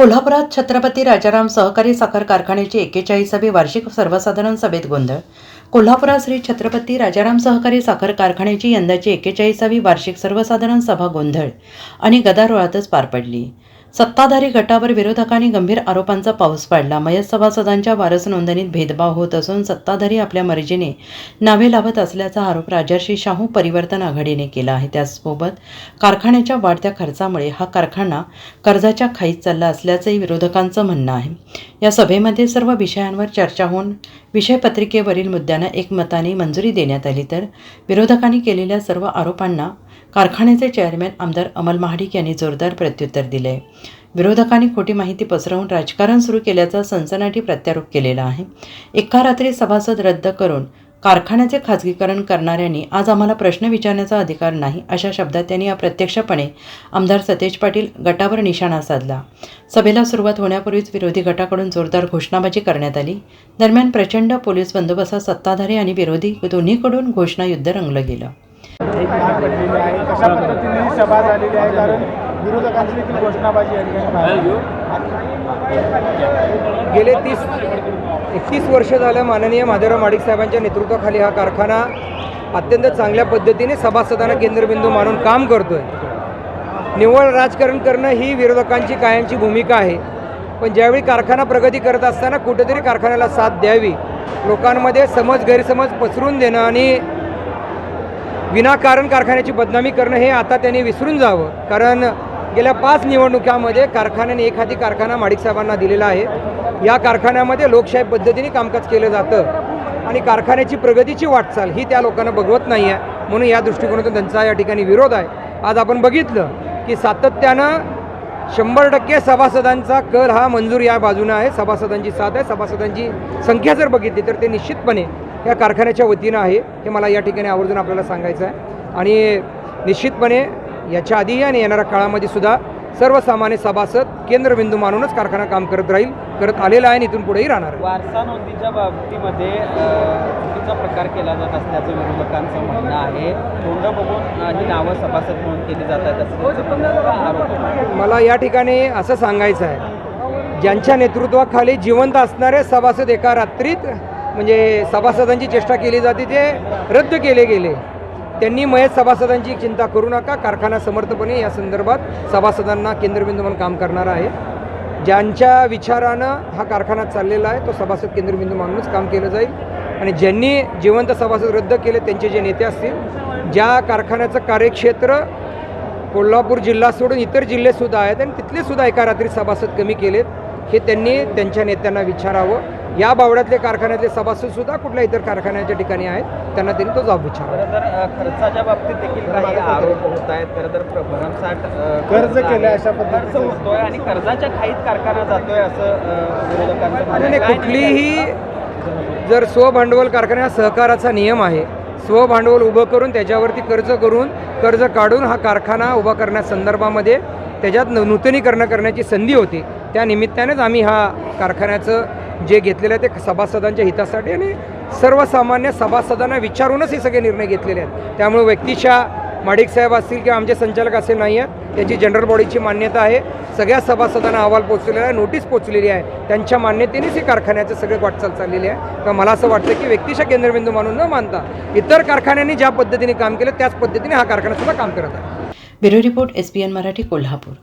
कोल्हापुरात छत्रपती राजाराम सहकारी साखर कारखान्याची एक्केचाळीसावी वार्षिक सर्वसाधारण सभेत गोंधळ. कोल्हापुरात श्री छत्रपती राजाराम सहकारी साखर कारखान्याची यंदाची एक्केचाळीसावी वार्षिक सर्वसाधारण सभा गोंधळ आणि गदारोळातच पार पडली. सत्ताधारी गटावर विरोधकांनी गंभीर आरोपांचा पाऊस पाडला. मयत सभासदांच्या वारस नोंदणीत भेदभाव होत असून सत्ताधारी आपल्या मर्जीने नावे लावत असल्याचा आरोप राजर्षी शाहू परिवर्तन आघाडीने केला आहे. त्याचसोबत कारखान्याच्या वाढत्या खर्चामुळे हा कारखाना कर्जाच्या खाईत चालला असल्याचंही विरोधकांचं म्हणणं आहे. या सभेमध्ये सर्व विषयांवर चर्चा होऊन विषयपत्रिकेवरील मुद्द्यांना एकमताने मंजुरी देण्यात आली. तर विरोधकांनी केलेल्या सर्व आरोपांना कारखान्याचे चेअरमॅन आमदार अमल महाडिक यांनी जोरदार प्रत्युत्तर दिले. विरोधकांनी खोटी माहिती पसरवून राजकारण सुरू केल्याचा सनसनाटी प्रत्यारोप केलेला आहे. एका रात्री सभासद रद्द करून कारखान्याचे खाजगीकरण करणाऱ्यांनी आज आम्हाला प्रश्न विचारण्याचा अधिकार नाही अशा शब्दात त्यांनी अप्रत्यक्षपणे आमदार सतेज पाटील गटावर निशाणा साधला. सभेला सुरुवात होण्यापूर्वीच विरोधी गटाकडून जोरदार घोषणाबाजी करण्यात आली. दरम्यान प्रचंड पोलीस बंदोबस्तात सत्ताधारी आणि विरोधी दोन्हीकडून घोषणायुद्ध रंगलं गेलं. एक आहे कशा पद्धतीने ही सभा झालेली आहे? कारण विरोधकांची देखील घोषणाबाजी या ठिकाणी गेले तीस एकतीस वर्ष झालं माननीय माधवराव माडिक साहेबांच्या नेतृत्वाखाली हा कारखाना अत्यंत चांगल्या पद्धतीने सभासदांना केंद्रबिंदू मानून काम करतोय. निव्वळ राजकारण करणं ही विरोधकांची कायमची भूमिका आहे. पण ज्यावेळी कारखाना प्रगती करत असताना कुठेतरी कारखान्याला साथ द्यावी. लोकांमध्ये समज गैरसमज पसरून देणं आणि विनाकारण कारखान्याची बदनामी करणं हे आता त्यांनी विसरून जावं. कारण गेल्या पाच निवडणुकामध्ये कारखान्याने एखादी कारखाना माडिक साहेबांना दिलेला आहे. या कारखान्यामध्ये लोकशाही पद्धतीने कामकाज केलं जातं आणि कारखान्याची प्रगतीची वाटचाल ही त्या लोकांना बघवत नाही आहे. म्हणून या दृष्टिकोनातून त्यांचा या ठिकाणी विरोध आहे. आज आपण बघितलं की सातत्यानं शंभर टक्के सभासदांचा कल हा मंजूर या बाजूनं आहे. सभासदांची साथ आहे. सभासदांची संख्या जर बघितली तर ते निश्चितपणे या कारखान्याच्या वतीनं आहे. हे मला या ठिकाणी आवर्जून आपल्याला सांगायचं आहे. आणि निश्चितपणे याच्या आधीही आणि येणाऱ्या काळामध्ये सुद्धा सर्वसामान्य सभासद केंद्रबिंदू मानूनच कारखाना काम करत राहील करत आलेला आहे आणि इथून पुढेही राहणार आहे. वारसा नोंदीच्या बाबतीमध्ये चुकीचा प्रकार केला जात असल्याचं विरोधकांचं म्हणणं आहे. तोंड बघून ही नावं सभासद म्हणून केली जातात. मला या ठिकाणी असं सांगायचं आहे. ज्यांच्या नेतृत्वाखाली जिवंत असणारे सभासद एका रात्रीत म्हणजे सभासदांची चेष्टा केली जाते ते रद्द केले गेले. त्यांनी मयत सभासदांची चिंता करू नका. कारखाना समर्थपणे या संदर्भात सभासदांना केंद्रबिंदू म्हणून काम करणार आहे. ज्यांच्या विचारानं हा कारखाना चाललेला आहे तो सभासद केंद्रबिंदू मानूनच काम केलं जाईल. आणि ज्यांनी जिवंत सभासद रद्द केले त्यांचे जे नेते असतील ज्या कारखान्याचं कार्यक्षेत्र कोल्हापूर जिल्हा सोडून इतर जिल्हेसुद्धा आहेत आणि तिथले सुद्धा एका रात्री सभासद कमी केलेत हे त्यांनी त्यांच्या नेत्यांना विचारावं. या बावड्यातले कारखान्यातले सभासदसुद्धा कुठल्या इतर कारखान्याच्या ठिकाणी आहेत त्यांना त्यांनी तो तर अ, खर्चाच्या बाबतीत देखील काही आरोप होत आहेत. खरं तर भरमसाठ कर्ज. केलंय अशा खर्च पद्धतीचं. होतोय आणि कर्जाच्या खाईत कारखाना जातोय असं कुठलीही जर स्वभांडवल कारखाना हा सहकाराचा नियम आहे स्वभांडवल उभं करून त्याच्यावरती कर्ज करून कर्ज काढून हा कारखाना उभा करण्यासंदर्भामध्ये त्याच्यात नूतनीकरण करण्याची संधी होती त्या निमित्तानेच आम्ही हा कारखान्याचं जे घेतलेलं आहे ते सभासदांच्या हितासाठी आणि सर्वसामान्य सभासदांना विचारूनच हे सगळे निर्णय घेतलेले आहेत. त्यामुळे व्यक्तीच्या माडिक साहेब असतील किंवा आमचे संचालक असे नाही आहेत त्याची जनरल बॉडीची मान्यता आहे. सगळ्या सभासदांना अहवाल पोचलेला आहे नोटीस पोचलेली आहे. त्यांच्या मान्यतेनेच हे कारखान्याचं सगळे वाटचाल चाललेली आहे. तर मला असं वाटतं की व्यक्तीच्या केंद्रबिंदू मानून न मानता इतर कारखान्यांनी ज्या पद्धतीने काम केलं त्याच पद्धतीने हा कारखाना सुद्धा काम करत आहे. Bureau report S P N Marathi Kolhapur.